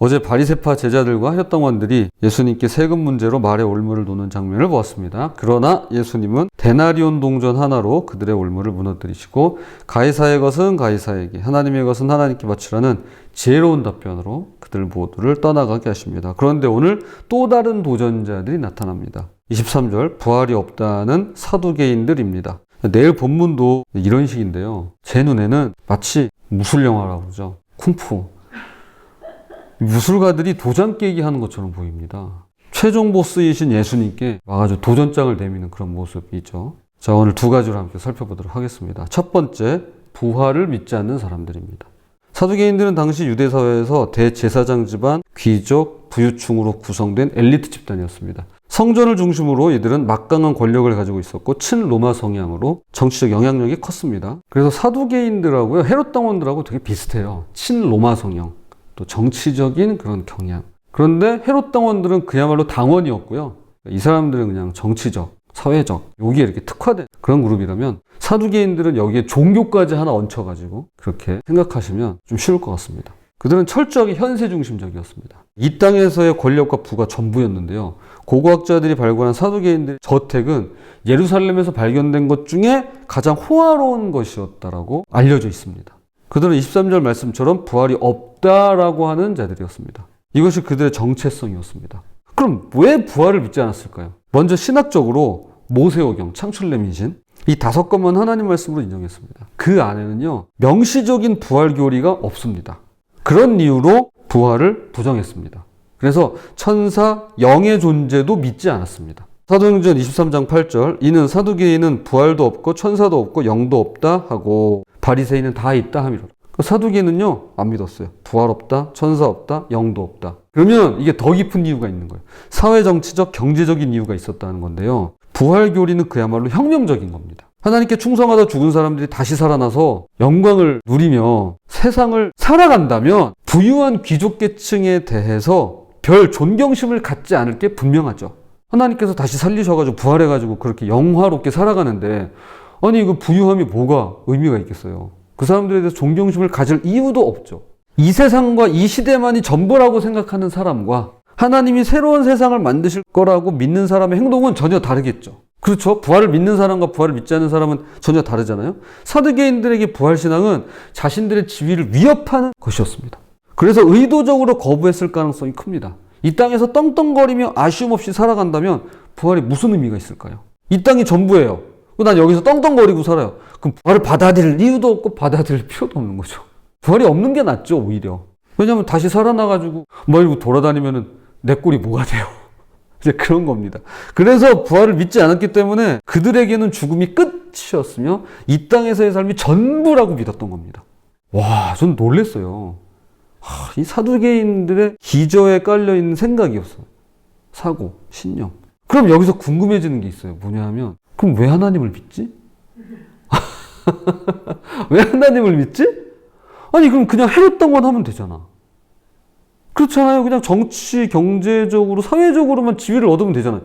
어제 바리세파 제자들과 혈당원들이 예수님께 세금 문제로 말의 올무를 놓는 장면을 보았습니다. 그러나 예수님은 데나리온 동전 하나로 그들의 올무를 무너뜨리시고 가이사의 것은 가이사에게 하나님의 것은 하나님께 바치라는 지혜로운 답변으로 그들 모두를 떠나가게 하십니다. 그런데 오늘 또 다른 도전자들이 나타납니다. 23절 부활이 없다는 사두개인들입니다. 내일 본문도 이런 식인데요. 제 눈에는 마치 무술 영화라고 그러죠. 쿵푸. 무술가들이 도장 깨기 하는 것처럼 보입니다. 최종 보스이신 예수님께 와가지고 도전장을 내미는 그런 모습이죠. 자, 오늘 두 가지로 함께 살펴보도록 하겠습니다. 첫 번째, 부활을 믿지 않는 사람들입니다. 사두개인들은 당시 유대 사회에서 대제사장 집안, 귀족, 부유층으로 구성된 엘리트 집단이었습니다. 성전을 중심으로 이들은 막강한 권력을 가지고 있었고 친로마 성향으로 정치적 영향력이 컸습니다. 그래서 사두개인들하고요 헤롯 당원들하고 되게 비슷해요. 친로마 성향, 또 정치적인 그런 경향. 그런데 헤롯 당원들은 그야말로 당원이었고요. 이 사람들은 그냥 정치적, 사회적 여기에 이렇게 특화된 그런 그룹이라면 사두개인들은 여기에 종교까지 하나 얹혀가지고 그렇게 생각하시면 좀 쉬울 것 같습니다. 그들은 철저하게 현세 중심적이었습니다. 이 땅에서의 권력과 부가 전부였는데요. 고고학자들이 발굴한 사두개인들의 저택은 예루살렘에서 발견된 것 중에 가장 호화로운 것이었다라고 알려져 있습니다. 그들은 23절 말씀처럼 부활이 없 다라고 하는 자들이었습니다. 이것이 그들의 정체성이었습니다. 그럼 왜 부활을 믿지 않았을까요? 먼저 신학적으로 모세오경, 창출레민신 이 다섯 것만 하나님 말씀으로 인정했습니다. 그 안에는요 명시적인 부활 교리가 없습니다. 그런 이유로 부활을 부정했습니다. 그래서 천사, 영의 존재도 믿지 않았습니다. 사도행전 23장 8절 이는 사두개인은 부활도 없고 천사도 없고 영도 없다 하고 바리새인은 다 있다 함이라. 사두개는요 안 믿었어요. 부활 없다, 천사 없다, 영도 없다. 그러면 이게 더 깊은 이유가 있는 거예요. 사회 정치적, 경제적인 이유가 있었다는 건데요. 부활 교리는 그야말로 혁명적인 겁니다. 하나님께 충성하다 죽은 사람들이 다시 살아나서 영광을 누리며 세상을 살아간다면 부유한 귀족 계층에 대해서 별 존경심을 갖지 않을 게 분명하죠. 하나님께서 다시 살리셔가지고 부활해가지고 그렇게 영화롭게 살아가는데 아니 그 부유함이 뭐가 의미가 있겠어요. 그 사람들에 대해서 존경심을 가질 이유도 없죠. 이 세상과 이 시대만이 전부라고 생각하는 사람과 하나님이 새로운 세상을 만드실 거라고 믿는 사람의 행동은 전혀 다르겠죠. 그렇죠. 부활을 믿는 사람과 부활을 믿지 않는 사람은 전혀 다르잖아요. 사두개인들에게 부활신앙은 자신들의 지위를 위협하는 것이었습니다. 그래서 의도적으로 거부했을 가능성이 큽니다. 이 땅에서 떵떵거리며 아쉬움 없이 살아간다면 부활이 무슨 의미가 있을까요? 이 땅이 전부예요. 난 여기서 떵떵거리고 살아요. 그럼 부활을 받아들일 이유도 없고 받아들일 필요도 없는 거죠. 부활이 없는 게 낫죠, 오히려. 왜냐하면 다시 살아나가지고 뭐 이러고 돌아다니면은 내 꼴이 뭐가 돼요. 이제 그런 겁니다. 그래서 부활을 믿지 않았기 때문에 그들에게는 죽음이 끝이었으며 이 땅에서의 삶이 전부라고 믿었던 겁니다. 와, 전 놀랬어요. 하, 이 사두개인들의 기저에 깔려 있는 생각이었어요. 사고, 신념. 그럼 여기서 궁금해지는 게 있어요. 뭐냐 하면, 그럼 왜 하나님을 믿지? 왜 하나님을 믿지? 아니, 그럼 그냥 해롭던 건 하면 되잖아. 그렇잖아요. 그냥 정치, 경제적으로, 사회적으로만 지위를 얻으면 되잖아요.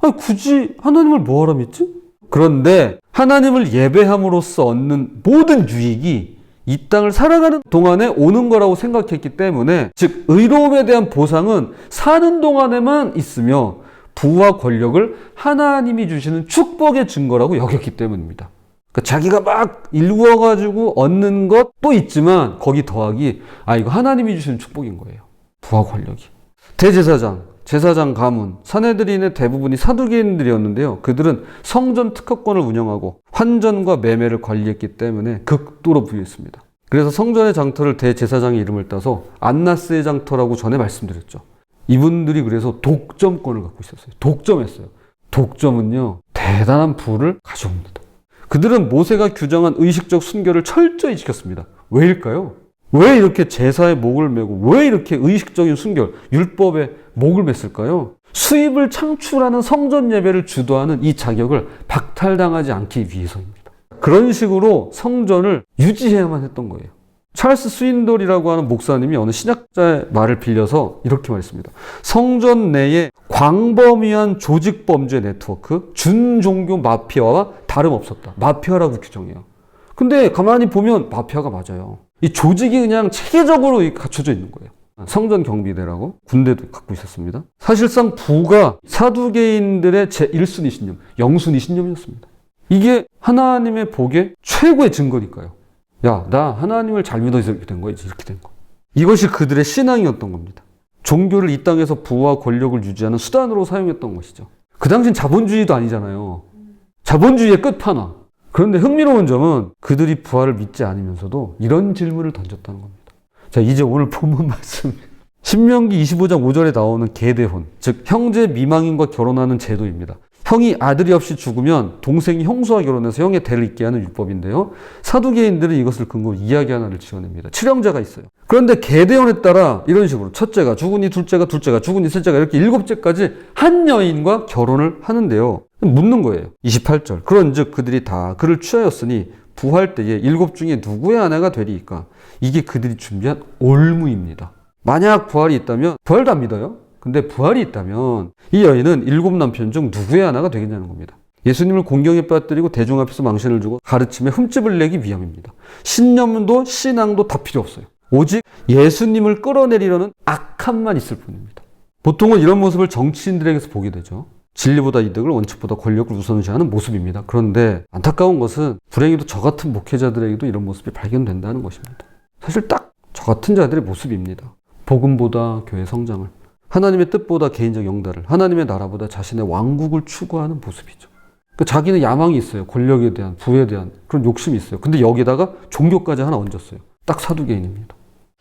아니, 굳이 하나님을 뭐하러 믿지? 그런데 하나님을 예배함으로써 얻는 모든 유익이 이 땅을 살아가는 동안에 오는 거라고 생각했기 때문에 즉 의로움에 대한 보상은 사는 동안에만 있으며 부와 권력을 하나님이 주시는 축복의 증거라고 여겼기 때문입니다. 그러니까 자기가 막 일구어 가지고 얻는 것도 있지만 거기 더하기 아 이거 하나님이 주시는 축복인 거예요. 부와 권력이. 대제사장, 제사장 가문, 사내들인의 대부분이 사두개인들이었는데요. 그들은 성전 특허권을 운영하고 환전과 매매를 관리했기 때문에 극도로 부유했습니다. 그래서 성전의 장터를 대제사장의 이름을 따서 안나스의 장터라고 전에 말씀드렸죠. 이분들이 그래서 독점권을 갖고 있었어요. 독점했어요. 독점은요, 대단한 부를 가져옵니다. 그들은 모세가 규정한 의식적 순결을 철저히 지켰습니다. 왜일까요? 왜 이렇게 제사에 목을 메고 왜 이렇게 의식적인 순결, 율법에 목을 맸을까요? 수입을 창출하는 성전 예배를 주도하는 이 자격을 박탈당하지 않기 위해서입니다. 그런 식으로 성전을 유지해야만 했던 거예요. 찰스 스윈돌이라고 하는 목사님이 어느 신학자의 말을 빌려서 이렇게 말했습니다. 성전 내에 광범위한 조직 범죄 네트워크, 준종교 마피아와 다름없었다. 마피아라고 규정해요. 근데 가만히 보면 마피아가 맞아요. 이 조직이 그냥 체계적으로 갖춰져 있는 거예요. 성전 경비대라고 군대도 갖고 있었습니다. 사실상 부가 사두개인들의 제 1순위 신념, 영순위 신념이었습니다. 이게 하나님의 복의 최고의 증거니까요. 야, 나 하나님을 잘 믿어서 이렇게 된 거야. 이렇게 된 거. 이것이 그들의 신앙이었던 겁니다. 종교를 이 땅에서 부와 권력을 유지하는 수단으로 사용했던 것이죠. 그 당시엔 자본주의도 아니잖아요. 자본주의의 끝판왕. 그런데 흥미로운 점은 그들이 부활을 믿지 않으면서도 이런 질문을 던졌다는 겁니다. 자, 이제 오늘 본문 말씀. 신명기 25장 5절에 나오는 계대혼, 즉 형제 미망인과 결혼하는 제도입니다. 형이 아들이 없이 죽으면 동생이 형수와 결혼해서 형의 대를 잇게 하는 율법인데요. 사두개인들은 이것을 근거로 이야기 하나를 지어냅니다. 칠형제가 있어요. 그런데 계대혼에 따라 이런 식으로 첫째가 죽으니 둘째가 둘째가 죽으니 셋째가 이렇게 일곱째까지 한 여인과 결혼을 하는데요. 묻는 거예요. 28절. 그런즉 그들이 다 그를 취하였으니 부활 때에 일곱 중에 누구의 아내가 되리이까? 이게 그들이 준비한 올무입니다. 만약 부활이 있다면 부활도 안 믿어요. 근데 부활이 있다면 이 여인은 일곱 남편 중 누구의 하나가 되겠냐는 겁니다. 예수님을 공경에 빠뜨리고 대중 앞에서 망신을 주고 가르침에 흠집을 내기 위함입니다. 신념도 신앙도 다 필요 없어요. 오직 예수님을 끌어내리려는 악함만 있을 뿐입니다. 보통은 이런 모습을 정치인들에게서 보게 되죠. 진리보다 이득을 원칙보다 권력을 우선시하는 모습입니다. 그런데 안타까운 것은 불행히도 저 같은 목회자들에게도 이런 모습이 발견된다는 것입니다. 사실 딱 저 같은 자들의 모습입니다. 복음보다 교회 성장을, 하나님의 뜻보다 개인적 영달을, 하나님의 나라보다 자신의 왕국을 추구하는 모습이죠. 그러니까 자기는 야망이 있어요. 권력에 대한, 부에 대한 그런 욕심이 있어요. 근데 여기다가 종교까지 하나 얹었어요. 딱 사두개인입니다.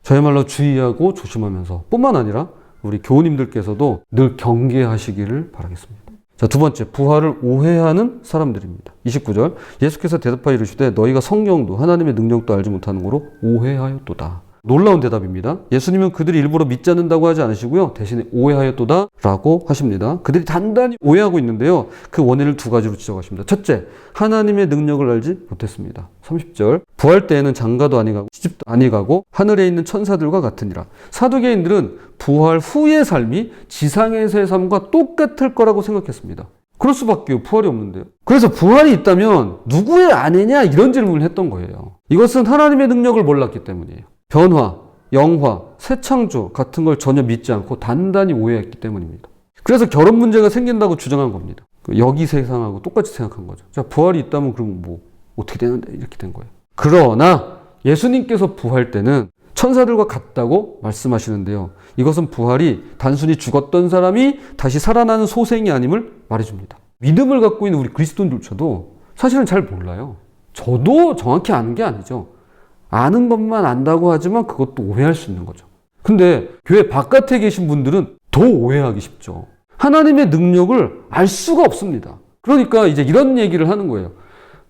저야말로 주의하고 조심하면서 뿐만 아니라 우리 교우님들께서도 늘 경계하시기를 바라겠습니다. 자, 두 번째, 부활을 오해하는 사람들입니다. 29절. 예수께서 대답하여 이르시되 너희가 성경도 하나님의 능력도 알지 못하는 거로 오해하였도다. 놀라운 대답입니다. 예수님은 그들이 일부러 믿지 않는다고 하지 않으시고요. 대신에 오해하였도다 라고 하십니다. 그들이 단단히 오해하고 있는데요. 그 원인을 두 가지로 지적하십니다. 첫째, 하나님의 능력을 알지 못했습니다. 30절. 부활 때에는 장가도 아니 가고 시집도 아니 가고 하늘에 있는 천사들과 같으니라. 사두개인들은 부활 후의 삶이 지상에서의 삶과 똑같을 거라고 생각했습니다. 그럴 수밖에요. 부활이 없는데요. 그래서 부활이 있다면 누구의 아내냐 이런 질문을 했던 거예요. 이것은 하나님의 능력을 몰랐기 때문이에요. 변화, 영화, 새 창조 같은 걸 전혀 믿지 않고 단단히 오해했기 때문입니다. 그래서 결혼 문제가 생긴다고 주장한 겁니다. 그 여기 세상하고 똑같이 생각한 거죠. 자, 부활이 있다면 그럼 뭐 어떻게 되는데 이렇게 된 거예요. 그러나 예수님께서 부활 때는 천사들과 같다고 말씀하시는데요. 이것은 부활이 단순히 죽었던 사람이 다시 살아나는 소생이 아님을 말해줍니다. 믿음을 갖고 있는 우리 그리스도인들조차도 사실은 잘 몰라요. 저도 정확히 아는 게 아니죠. 아는 것만 안다고 하지만 그것도 오해할 수 있는 거죠. 근데 교회 바깥에 계신 분들은 더 오해하기 쉽죠. 하나님의 능력을 알 수가 없습니다. 그러니까 이제 이런 얘기를 하는 거예요.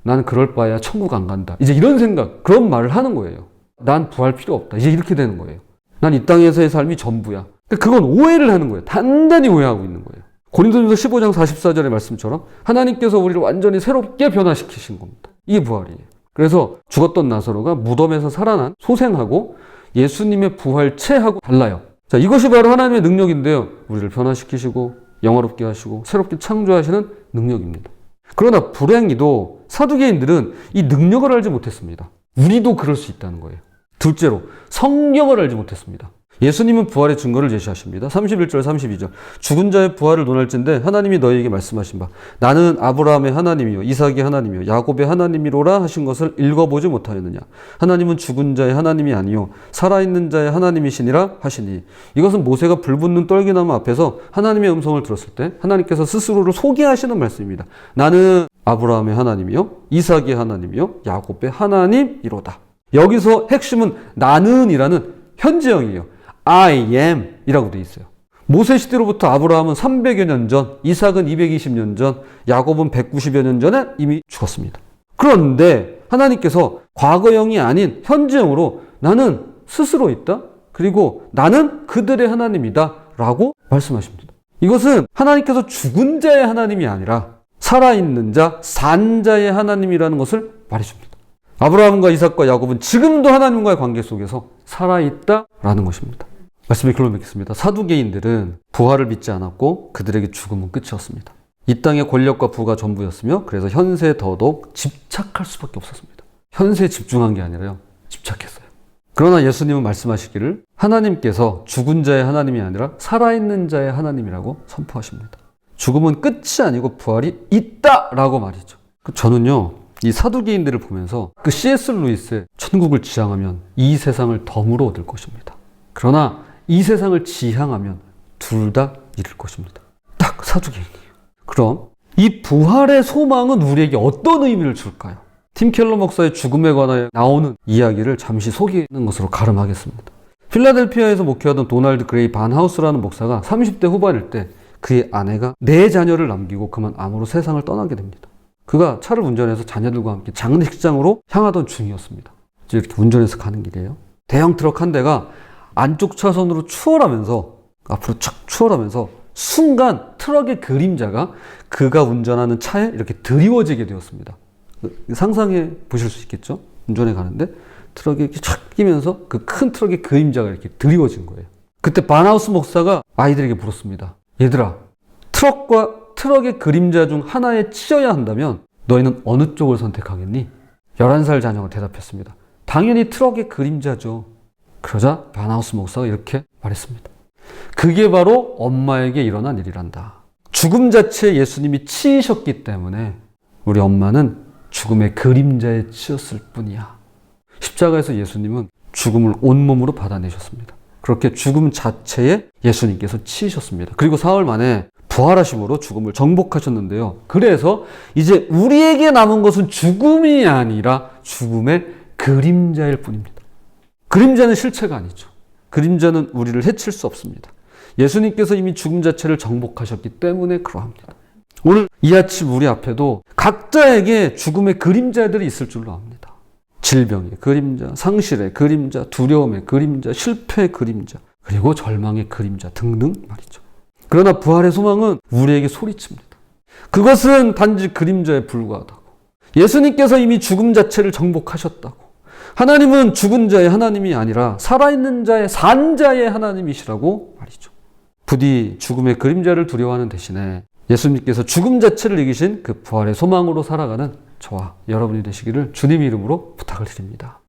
나는 그럴 바야 천국 안 간다. 이제 이런 생각, 그런 말을 하는 거예요. 난 부활 필요 없다. 이제 이렇게 되는 거예요. 난 이 땅에서의 삶이 전부야. 그러니까 그건 오해를 하는 거예요. 단단히 오해하고 있는 거예요. 고린도전서 15장 44절의 말씀처럼 하나님께서 우리를 완전히 새롭게 변화시키신 겁니다. 이게 부활이에요. 그래서 죽었던 나사로가 무덤에서 살아난 소생하고 예수님의 부활체하고 달라요. 자, 이것이 바로 하나님의 능력인데요. 우리를 변화시키시고 영화롭게 하시고 새롭게 창조하시는 능력입니다. 그러나 불행히도 사두개인들은 이 능력을 알지 못했습니다. 우리도 그럴 수 있다는 거예요. 둘째로 성령을 알지 못했습니다. 예수님은 부활의 증거를 제시하십니다. 31절 32절 죽은 자의 부활을 논할진데 하나님이 너희에게 말씀하신 바 나는 아브라함의 하나님이요 이삭의 하나님이요 야곱의 하나님이로라 하신 것을 읽어보지 못하였느냐 하나님은 죽은 자의 하나님이 아니요 살아있는 자의 하나님이시니라 하시니 이것은 모세가 불붙는 떨기나무 앞에서 하나님의 음성을 들었을 때 하나님께서 스스로를 소개하시는 말씀입니다. 나는 아브라함의 하나님이요 이삭의 하나님이요 야곱의 하나님이로다. 여기서 핵심은 나는이라는 현재형이에요. I am 이라고 되어 있어요. 모세 시대로부터 아브라함은 300여 년 전, 이삭은 220년 전, 야곱은 190여 년 전에 이미 죽었습니다. 그런데 하나님께서 과거형이 아닌 현재형으로 나는 스스로 있다. 그리고 나는 그들의 하나님이다. 라고 말씀하십니다. 이것은 하나님께서 죽은 자의 하나님이 아니라 살아있는 자, 산 자의 하나님이라는 것을 말해줍니다. 아브라함과 이삭과 야곱은 지금도 하나님과의 관계 속에서 살아있다라는 것입니다. 말씀을 글로 맺겠습니다. 사두개인들은 부활을 믿지 않았고 그들에게 죽음은 끝이었습니다. 이 땅의 권력과 부가 전부였으며 그래서 현세에 더더욱 집착할 수밖에 없었습니다. 현세에 집중한 게 아니라요. 집착했어요. 그러나 예수님은 말씀하시기를 하나님께서 죽은 자의 하나님이 아니라 살아있는 자의 하나님이라고 선포하십니다. 죽음은 끝이 아니고 부활이 있다라고 말이죠. 그 저는요, 이 사두개인들을 보면서 그 C.S. 루이스의 천국을 지향하면 이 세상을 덤으로 얻을 것입니다. 그러나 이 세상을 지향하면 둘 다 잃을 것입니다. 딱 사두개인이에요. 그럼 이 부활의 소망은 우리에게 어떤 의미를 줄까요? 팀 켈러 목사의 죽음에 관하여 나오는 이야기를 잠시 소개하는 것으로 가름하겠습니다. 필라델피아에서 목회하던 도널드 그레이 반하우스라는 목사가 30대 후반일 때 그의 아내가 네 자녀를 남기고 그만 암으로 세상을 떠나게 됩니다. 그가 차를 운전해서 자녀들과 함께 장례식장으로 향하던 중이었습니다. 이렇게 운전해서 가는 길이에요. 대형 트럭 한 대가 안쪽 차선으로 추월하면서 앞으로 착 추월하면서 순간 트럭의 그림자가 그가 운전하는 차에 이렇게 드리워지게 되었습니다. 상상해 보실 수 있겠죠? 운전해 가는데 트럭이 이렇게 착 끼면서 그 큰 트럭의 그림자가 이렇게 드리워진 거예요. 그때 바나우스 목사가 아이들에게 물었습니다. 얘들아, 트럭과 트럭의 그림자 중 하나에 치여야 한다면 너희는 어느 쪽을 선택하겠니? 11살 자녀가 대답했습니다. 당연히 트럭의 그림자죠. 그러자 바나우스 목사가 이렇게 말했습니다. 그게 바로 엄마에게 일어난 일이란다. 죽음 자체에 예수님이 치이셨기 때문에 우리 엄마는 죽음의 그림자에 치였을 뿐이야. 십자가에서 예수님은 죽음을 온몸으로 받아내셨습니다. 그렇게 죽음 자체에 예수님께서 치이셨습니다. 그리고 사흘 만에 부활하심으로 죽음을 정복하셨는데요. 그래서 이제 우리에게 남은 것은 죽음이 아니라 죽음의 그림자일 뿐입니다. 그림자는 실체가 아니죠. 그림자는 우리를 해칠 수 없습니다. 예수님께서 이미 죽음 자체를 정복하셨기 때문에 그러합니다. 오늘 이 아침 우리 앞에도 각자에게 죽음의 그림자들이 있을 줄로 압니다. 질병의 그림자, 상실의 그림자, 두려움의 그림자, 실패의 그림자, 그리고 절망의 그림자 등등 말이죠. 그러나 부활의 소망은 우리에게 소리칩니다. 그것은 단지 그림자에 불과하다고. 예수님께서 이미 죽음 자체를 정복하셨다고. 하나님은 죽은 자의 하나님이 아니라 살아있는 자의 산 자의 하나님이시라고 말이죠. 부디 죽음의 그림자를 두려워하는 대신에 예수님께서 죽음 자체를 이기신 그 부활의 소망으로 살아가는 저와 여러분이 되시기를 주님 이름으로 부탁을 드립니다.